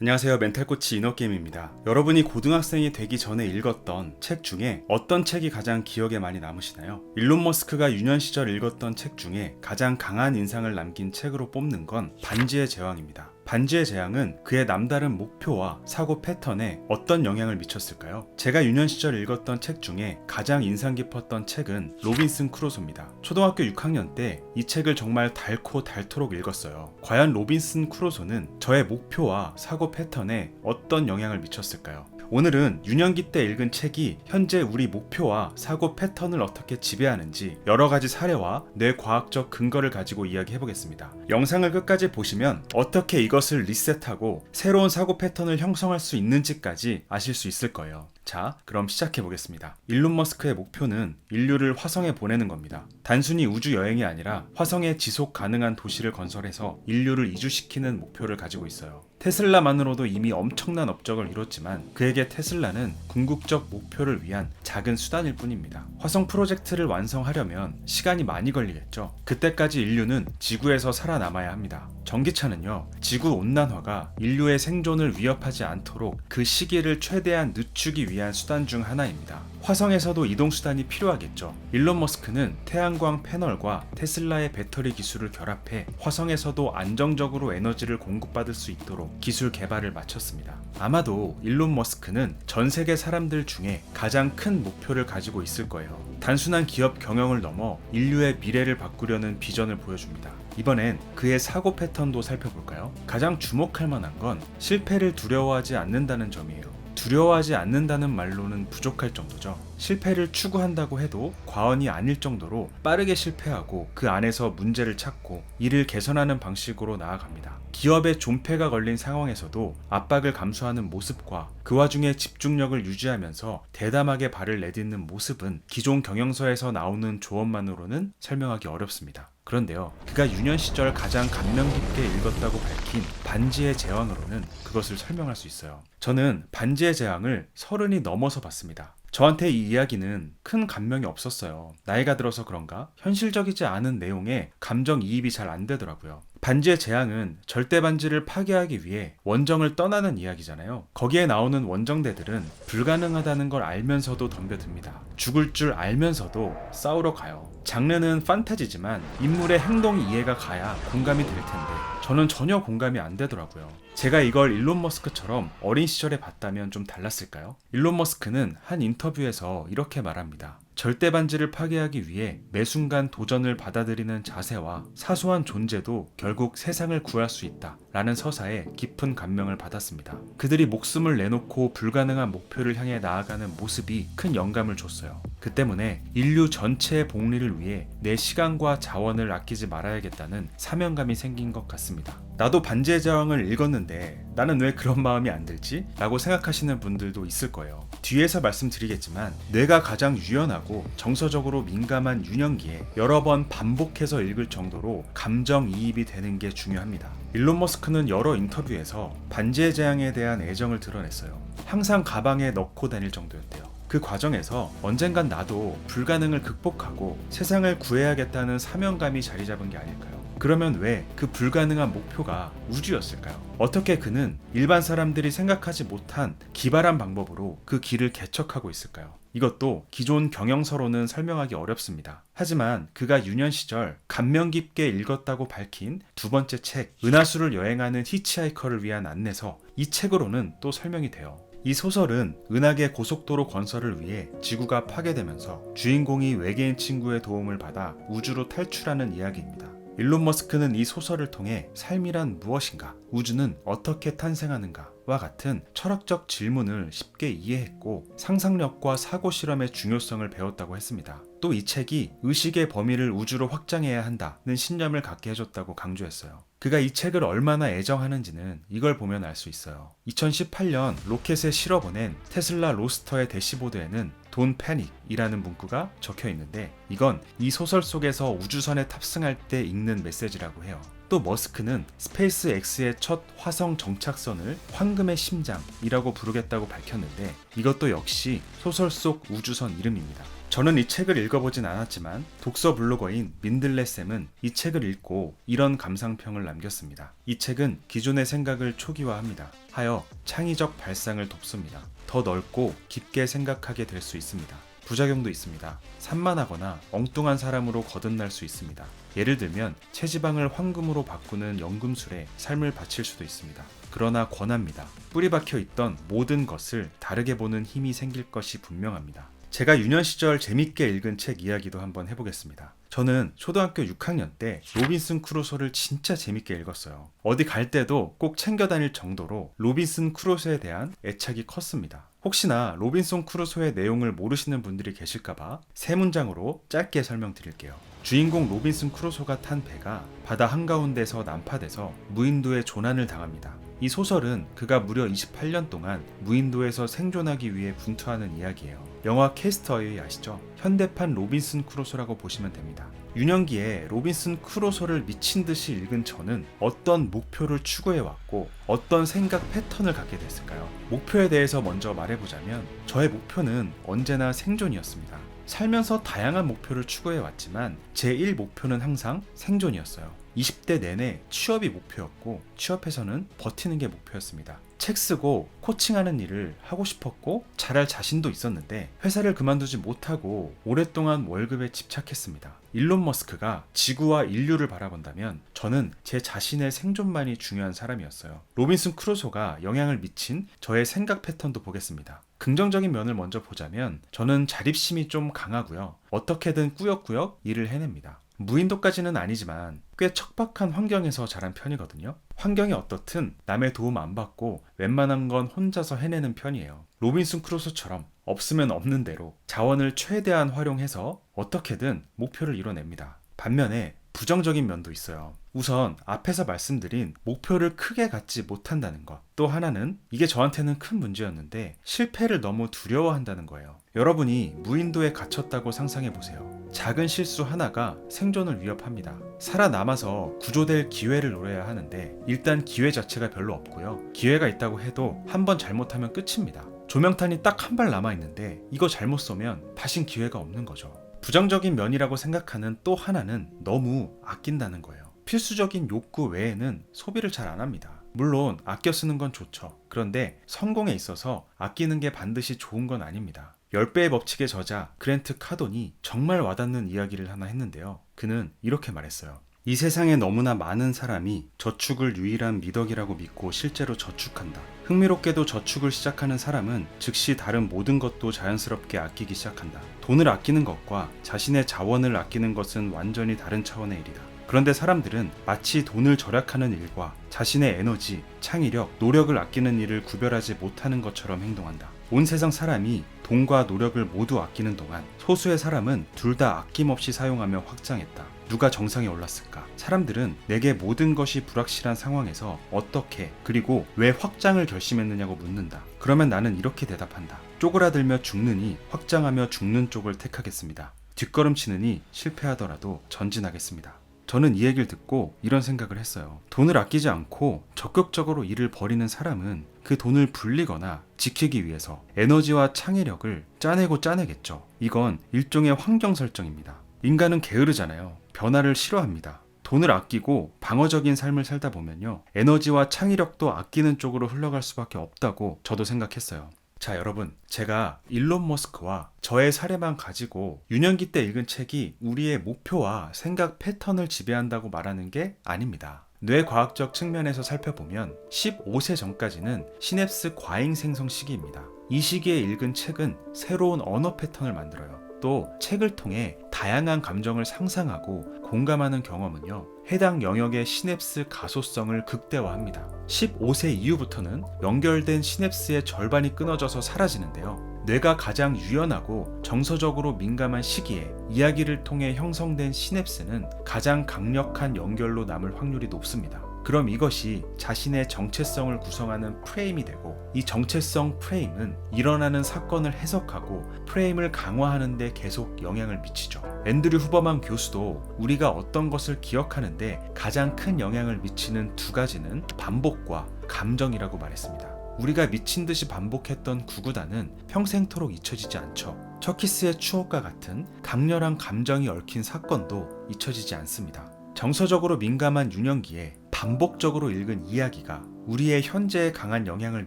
안녕하세요. 멘탈 코치 이너게임입니다. 여러분이 고등학생이 되기 전에 읽었던 책 중에 어떤 책이 가장 기억에 많이 남으시나요? 일론 머스크가 유년 시절 읽었던 책 중에 가장 강한 인상을 남긴 책으로 뽑는 건 반지의 제왕입니다. 반지의 제왕은 그의 남다른 목표와 사고 패턴에 어떤 영향을 미쳤을까요? 제가 유년 시절 읽었던 책 중에 가장 인상 깊었던 책은 로빈슨 크루소입니다. 초등학교 6학년 때 이 책을 정말 닳고 닳도록 읽었어요. 과연 로빈슨 크루소는 저의 목표와 사고 패턴에 어떤 영향을 미쳤을까요? 오늘은 유년기 때 읽은 책이 현재 우리 목표와 사고 패턴을 어떻게 지배하는지 여러 가지 사례와 뇌과학적 근거를 가지고 이야기해 보겠습니다. 영상을 끝까지 보시면 어떻게 이것을 리셋하고 새로운 사고 패턴을 형성할 수 있는지까지 아실 수 있을 거예요. 자, 그럼 시작해 보겠습니다. 일론 머스크의 목표는 인류를 화성에 보내는 겁니다. 단순히 우주 여행이 아니라 화성에 지속 가능한 도시를 건설해서 인류를 이주시키는 목표를 가지고 있어요. 테슬라만으로도 이미 엄청난 업적을 이뤘지만 그에게 테슬라는 궁극적 목표를 위한 작은 수단일 뿐입니다. 화성 프로젝트를 완성하려면 시간이 많이 걸리겠죠. 그때까지 인류는 지구에서 살아남아야 합니다. 전기차는요, 지구 온난화가 인류의 생존을 위협하지 않도록 그 시기를 최대한 늦추기 위한 수단 중 하나입니다. 화성에서도 이동 수단이 필요하겠죠. 일론 머스크는 태양광 패널과 테슬라의 배터리 기술을 결합해 화성에서도 안정적으로 에너지를 공급받을 수 있도록 기술 개발을 마쳤습니다. 아마도 일론 머스크는 전 세계 사람들 중에 가장 큰 목표를 가지고 있을 거예요. 단순한 기업 경영을 넘어 인류의 미래를 바꾸려는 비전을 보여줍니다. 이번엔 그의 사고 패턴도 살펴볼까요? 가장 주목할 만한 건 실패를 두려워하지 않는다는 점이에요. 두려워하지 않는다는 말로는 부족할 정도죠. 실패를 추구한다고 해도 과언이 아닐 정도로 빠르게 실패하고 그 안에서 문제를 찾고 이를 개선하는 방식으로 나아갑니다. 기업의 존폐가 걸린 상황에서도 압박을 감수하는 모습과 그 와중에 집중력을 유지하면서 대담하게 발을 내딛는 모습은 기존 경영서에서 나오는 조언만으로는 설명하기 어렵습니다. 그런데요, 그가 유년 시절 가장 감명 깊게 읽었다고 밝힌 반지의 제왕으로는 그것을 설명할 수 있어요. 저는 반지의 제왕을 서른이 넘어서 봤습니다. 저한테 이 이야기는 큰 감명이 없었어요. 나이가 들어서 그런가? 현실적이지 않은 내용에 감정 이입이 잘 안 되더라고요. 반지의 재앙은 절대 반지를 파괴하기 위해 원정을 떠나는 이야기잖아요. 거기에 나오는 원정대들은 불가능하다는 걸 알면서도 덤벼듭니다. 죽을 줄 알면서도 싸우러 가요. 장르는 판타지지만 인물의 행동이 이해가 가야 공감이 될 텐데 저는 전혀 공감이 안 되더라고요. 제가 이걸 일론 머스크처럼 어린 시절에 봤다면 좀 달랐을까요? 일론 머스크는 한 인터뷰에서 이렇게 말합니다. 절대 반지를 파괴하기 위해 매 순간 도전을 받아들이는 자세와 사소한 존재도 결국 세상을 구할 수 있다. 라는 서사에 깊은 감명을 받았습니다. 그들이 목숨을 내놓고 불가능한 목표를 향해 나아가는 모습이 큰 영감을 줬어요. 그 때문에 인류 전체의 복리를 위해 내 시간과 자원을 아끼지 말아야겠다는 사명감이 생긴 것 같습니다. 나도 반지의 제왕을 읽었는데 나는 왜 그런 마음이 안 들지? 라고 생각하시는 분들도 있을 거예요. 뒤에서 말씀드리겠지만 뇌가 가장 유연하고 정서적으로 민감한 유년기에 여러 번 반복해서 읽을 정도로 감정이입이 되는 게 중요합니다. 일론 머스크 는 여러 인터뷰에서 반지의 제왕에 대한 애정을 드러냈어요. 항상 가방에 넣고 다닐 정도였대요. 그 과정에서 언젠간 나도 불가능을 극복하고 세상을 구해야겠다는 사명감이 자리 잡은 게 아닐까요? 그러면 왜 그 불가능한 목표가 우주였을까요? 어떻게 그는 일반 사람들이 생각하지 못한 기발한 방법으로 그 길을 개척하고 있을까요? 이것도 기존 경영서로는 설명하기 어렵습니다. 하지만 그가 유년 시절 감명 깊게 읽었다고 밝힌 두 번째 책, 은하수를 여행하는 히치하이커를 위한 안내서 이 책으로는 또 설명이 돼요. 이 소설은 은하계 고속도로 건설을 위해 지구가 파괴되면서 주인공이 외계인 친구의 도움을 받아 우주로 탈출하는 이야기입니다. 일론 머스크는 이 소설을 통해 삶이란 무엇인가, 우주는 어떻게 탄생하는가와 같은 철학적 질문을 쉽게 이해했고 상상력과 사고 실험의 중요성을 배웠다고 했습니다. 또 이 책이 의식의 범위를 우주로 확장해야 한다는 신념을 갖게 해줬다고 강조했어요. 그가 이 책을 얼마나 애정하는지는 이걸 보면 알 수 있어요. 2018년 로켓에 실어보낸 테슬라 로스터의 대시보드에는 돈 패닉이라는 문구가 적혀 있는데 이건 이 소설 속에서 우주선에 탑승할 때 읽는 메시지라고 해요. 또또 머스크는 스페이스 X의 첫 화성 정착선을 황금의 심장이라고 부르겠다고 밝혔는데 이것도 역시 소설 속 우주선 이름입니다. 저는 이 책을 읽어보진 않았지만 독서 블로거인 민들레쌤은 이 책을 읽고 이런 감상평을 남겼습니다. 이 책은 기존의 생각을 초기화합니다. 하여 창의적 발상을 돕습니다. 더 넓고 깊게 생각하게 될 수 있습니다. 부작용도 있습니다. 산만하거나 엉뚱한 사람으로 거듭날 수 있습니다. 예를 들면 체지방을 황금으로 바꾸는 연금술에 삶을 바칠 수도 있습니다. 그러나 권합니다. 뿌리 박혀 있던 모든 것을 다르게 보는 힘이 생길 것이 분명합니다. 제가 유년 시절 재밌게 읽은 책 이야기도 한번 해보겠습니다. 저는 초등학교 6학년 때 로빈슨 크루소를 진짜 재밌게 읽었어요. 어디 갈 때도 꼭 챙겨 다닐 정도로 로빈슨 크루소에 대한 애착이 컸습니다. 혹시나 로빈슨 크루소의 내용을 모르시는 분들이 계실까봐 세 문장으로 짧게 설명드릴게요. 주인공 로빈슨 크루소가 탄 배가 바다 한가운데서 난파돼서 무인도에 조난을 당합니다. 이 소설은 그가 무려 28년 동안 무인도에서 생존하기 위해 분투하는 이야기예요. 영화 캐스터웨이 아시죠? 현대판 로빈슨 크루소라고 보시면 됩니다. 유년기에 로빈슨 크루소를 미친 듯이 읽은 저는 어떤 목표를 추구해 왔고 어떤 생각 패턴을 갖게 됐을까요? 목표에 대해서 먼저 말해보자면 저의 목표는 언제나 생존이었습니다. 살면서 다양한 목표를 추구해 왔지만 제1 목표는 항상 생존이었어요. 20대 내내 취업이 목표였고 취업해서는 버티는 게 목표였습니다. 책 쓰고 코칭하는 일을 하고 싶었고 잘할 자신도 있었는데 회사를 그만두지 못하고 오랫동안 월급에 집착했습니다. 일론 머스크가 지구와 인류를 바라본다면 저는 제 자신의 생존만이 중요한 사람이었어요. 로빈슨 크루소가 영향을 미친 저의 생각 패턴도 보겠습니다. 긍정적인 면을 먼저 보자면 저는 자립심이 좀 강하고요. 어떻게든 꾸역꾸역 일을 해냅니다. 무인도까지는 아니지만 꽤 척박한 환경에서 자란 편이거든요. 환경이 어떻든 남의 도움 안 받고 웬만한 건 혼자서 해내는 편이에요. 로빈슨 크루소처럼 없으면 없는 대로 자원을 최대한 활용해서 어떻게든 목표를 이뤄냅니다. 반면에 부정적인 면도 있어요. 우선 앞에서 말씀드린 목표를 크게 갖지 못한다는 것. 또 하나는 이게 저한테는 큰 문제였는데 실패를 너무 두려워한다는 거예요. 여러분이 무인도에 갇혔다고 상상해 보세요. 작은 실수 하나가 생존을 위협합니다. 살아남아서 구조될 기회를 노려야 하는데 일단 기회 자체가 별로 없고요. 기회가 있다고 해도 한 번 잘못하면 끝입니다. 조명탄이 딱 한 발 남아 있는데 이거 잘못 쏘면 다신 기회가 없는 거죠. 부정적인 면이라고 생각하는 또 하나는 너무 아낀다는 거예요. 필수적인 욕구 외에는 소비를 잘 안 합니다. 물론 아껴 쓰는 건 좋죠. 그런데 성공에 있어서 아끼는 게 반드시 좋은 건 아닙니다. 10배의 법칙의 저자 그랜트 카돈이 정말 와닿는 이야기를 하나 했는데요. 그는 이렇게 말했어요. 이 세상에 너무나 많은 사람이 저축을 유일한 미덕이라고 믿고 실제로 저축한다. 흥미롭게도 저축을 시작하는 사람은 즉시 다른 모든 것도 자연스럽게 아끼기 시작한다. 돈을 아끼는 것과 자신의 자원을 아끼는 것은 완전히 다른 차원의 일이다. 그런데 사람들은 마치 돈을 절약하는 일과 자신의 에너지, 창의력, 노력을 아끼는 일을 구별하지 못하는 것처럼 행동한다. 온 세상 사람이 돈과 노력을 모두 아끼는 동안 소수의 사람은 둘 다 아낌없이 사용하며 확장했다. 누가 정상에 올랐을까? 사람들은 내게 모든 것이 불확실한 상황에서 어떻게 그리고 왜 확장을 결심했느냐고 묻는다. 그러면 나는 이렇게 대답한다. 쪼그라들며 죽느니 확장하며 죽는 쪽을 택하겠습니다. 뒷걸음치느니 실패하더라도 전진하겠습니다. 저는 이 얘기를 듣고 이런 생각을 했어요. 돈을 아끼지 않고 적극적으로 일을 벌이는 사람은 그 돈을 불리거나 지키기 위해서 에너지와 창의력을 짜내고 짜내겠죠. 이건 일종의 환경 설정입니다. 인간은 게으르잖아요. 변화를 싫어합니다. 돈을 아끼고 방어적인 삶을 살다 보면요. 에너지와 창의력도 아끼는 쪽으로 흘러갈 수밖에 없다고 저도 생각했어요. 자, 여러분. 제가 일론 머스크와 저의 사례만 가지고 유년기 때 읽은 책이 우리의 목표와 생각 패턴을 지배한다고 말하는 게 아닙니다. 뇌과학적 측면에서 살펴보면 15세 전까지는 시냅스 과잉 생성 시기입니다. 이 시기에 읽은 책은 새로운 언어 패턴을 만들어요. 또 책을 통해 다양한 감정을 상상하고 공감하는 경험은요, 해당 영역의 시냅스 가소성을 극대화합니다. 15세 이후부터는 연결된 시냅스의 절반이 끊어져서 사라지는데요. 뇌가 가장 유연하고 정서적으로 민감한 시기에 이야기를 통해 형성된 시냅스는 가장 강력한 연결로 남을 확률이 높습니다. 그럼 이것이 자신의 정체성을 구성하는 프레임이 되고 이 정체성 프레임은 일어나는 사건을 해석하고 프레임을 강화하는 데 계속 영향을 미치죠. 앤드류 후버만 교수도 우리가 어떤 것을 기억하는데 가장 큰 영향을 미치는 두 가지는 반복과 감정이라고 말했습니다. 우리가 미친 듯이 반복했던 구구단은 평생토록 잊혀지지 않죠. 척키스의 추억과 같은 강렬한 감정이 얽힌 사건도 잊혀지지 않습니다. 정서적으로 민감한 유년기에 반복적으로 읽은 이야기가 우리의 현재에 강한 영향을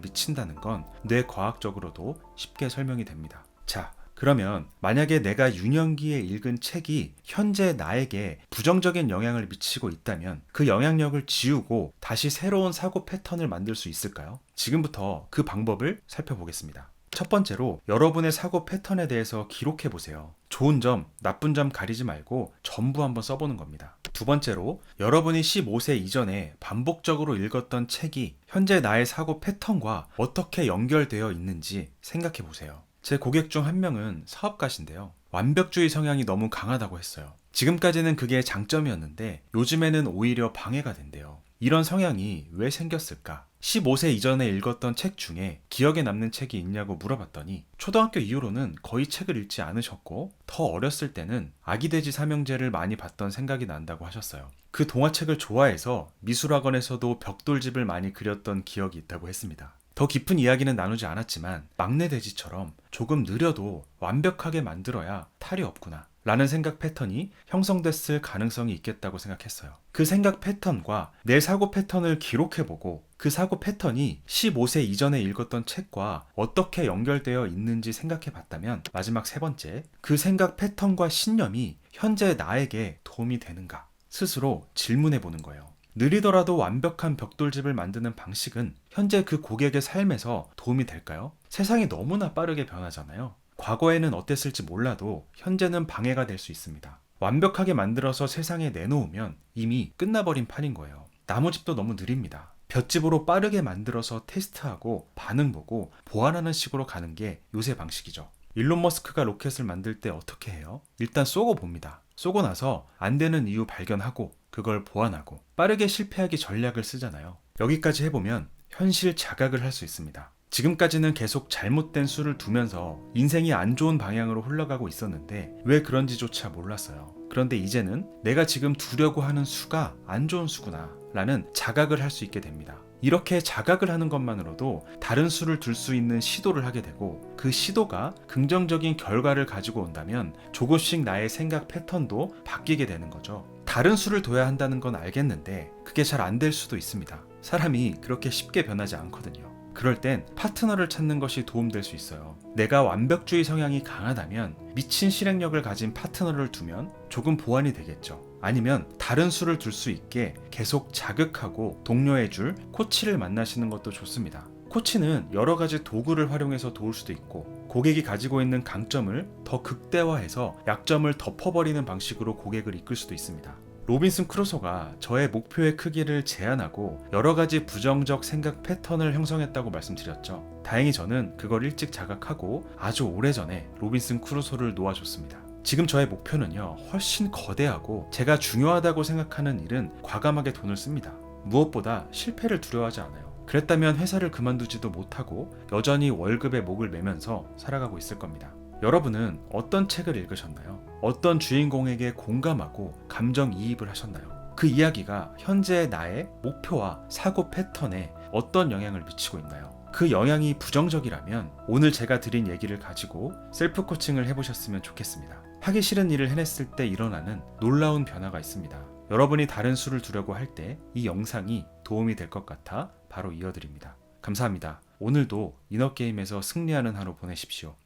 미친다는 건 뇌과학적으로도 쉽게 설명이 됩니다. 자, 그러면 만약에 내가 유년기에 읽은 책이 현재 나에게 부정적인 영향을 미치고 있다면 그 영향력을 지우고 다시 새로운 사고 패턴을 만들 수 있을까요? 지금부터 그 방법을 살펴보겠습니다. 첫 번째로 여러분의 사고 패턴에 대해서 기록해 보세요. 좋은 점, 나쁜 점 가리지 말고 전부 한번 써보는 겁니다. 두 번째로 여러분이 15세 이전에 반복적으로 읽었던 책이 현재 나의 사고 패턴과 어떻게 연결되어 있는지 생각해 보세요. 제 고객 중 한 명은 사업가신데요. 완벽주의 성향이 너무 강하다고 했어요. 지금까지는 그게 장점이었는데 요즘에는 오히려 방해가 된대요. 이런 성향이 왜 생겼을까? 15세 이전에 읽었던 책 중에 기억에 남는 책이 있냐고 물어봤더니 초등학교 이후로는 거의 책을 읽지 않으셨고 더 어렸을 때는 아기 돼지 삼형제를 많이 봤던 생각이 난다고 하셨어요. 그 동화책을 좋아해서 미술학원에서도 벽돌집을 많이 그렸던 기억이 있다고 했습니다. 더 깊은 이야기는 나누지 않았지만 막내 돼지처럼 조금 느려도 완벽하게 만들어야 탈이 없구나. 라는 생각 패턴이 형성됐을 가능성이 있겠다고 생각했어요. 그 생각 패턴과 내 사고 패턴을 기록해보고 그 사고 패턴이 15세 이전에 읽었던 책과 어떻게 연결되어 있는지 생각해 봤다면 마지막 세 번째, 그 생각 패턴과 신념이 현재 나에게 도움이 되는가 스스로 질문해 보는 거예요. 느리더라도 완벽한 벽돌집을 만드는 방식은 현재 그 고객의 삶에서 도움이 될까요? 세상이 너무나 빠르게 변하잖아요. 과거에는 어땠을지 몰라도 현재는 방해가 될 수 있습니다. 완벽하게 만들어서 세상에 내놓으면 이미 끝나버린 판인 거예요. 나무집도 너무 느립니다. 볏집으로 빠르게 만들어서 테스트하고 반응 보고 보완하는 식으로 가는 게 요새 방식이죠. 일론 머스크가 로켓을 만들 때 어떻게 해요? 일단 쏘고 봅니다. 쏘고 나서 안 되는 이유 발견하고 그걸 보완하고 빠르게 실패하기 전략을 쓰잖아요. 여기까지 해보면 현실 자각을 할 수 있습니다. 지금까지는 계속 잘못된 수를 두면서 인생이 안 좋은 방향으로 흘러가고 있었는데 왜 그런지조차 몰랐어요. 그런데 이제는 내가 지금 두려고 하는 수가 안 좋은 수구나 라는 자각을 할 수 있게 됩니다. 이렇게 자각을 하는 것만으로도 다른 수를 둘 수 있는 시도를 하게 되고 그 시도가 긍정적인 결과를 가지고 온다면 조금씩 나의 생각 패턴도 바뀌게 되는 거죠. 다른 수를 둬야 한다는 건 알겠는데 그게 잘 안 될 수도 있습니다. 사람이 그렇게 쉽게 변하지 않거든요. 그럴 땐 파트너를 찾는 것이 도움될 수 있어요. 내가 완벽주의 성향이 강하다면 미친 실행력을 가진 파트너를 두면 조금 보완이 되겠죠. 아니면 다른 수를 둘수 있게 계속 자극하고 독려해줄 코치를 만나시는 것도 좋습니다. 코치는 여러 가지 도구를 활용해서 도울 수도 있고 고객이 가지고 있는 강점을 더 극대화해서 약점을 덮어버리는 방식으로 고객을 이끌 수도 있습니다. 로빈슨 크루소가 저의 목표의 크기를 제한하고 여러 가지 부정적 생각 패턴을 형성했다고 말씀드렸죠. 다행히 저는 그걸 일찍 자각하고 아주 오래전에 로빈슨 크루소를 놓아줬습니다. 지금 저의 목표는요, 훨씬 거대하고 제가 중요하다고 생각하는 일은 과감하게 돈을 씁니다. 무엇보다 실패를 두려워하지 않아요. 그랬다면 회사를 그만두지도 못하고 여전히 월급에 목을 매면서 살아가고 있을 겁니다. 여러분은 어떤 책을 읽으셨나요? 어떤 주인공에게 공감하고 감정이입을 하셨나요? 그 이야기가 현재의 나의 목표와 사고 패턴에 어떤 영향을 미치고 있나요? 그 영향이 부정적이라면 오늘 제가 드린 얘기를 가지고 셀프 코칭을 해보셨으면 좋겠습니다. 하기 싫은 일을 해냈을 때 일어나는 놀라운 변화가 있습니다. 여러분이 다른 수를 두려고 할 때 이 영상이 도움이 될 것 같아 바로 이어드립니다. 감사합니다. 오늘도 이너게임에서 승리하는 하루 보내십시오.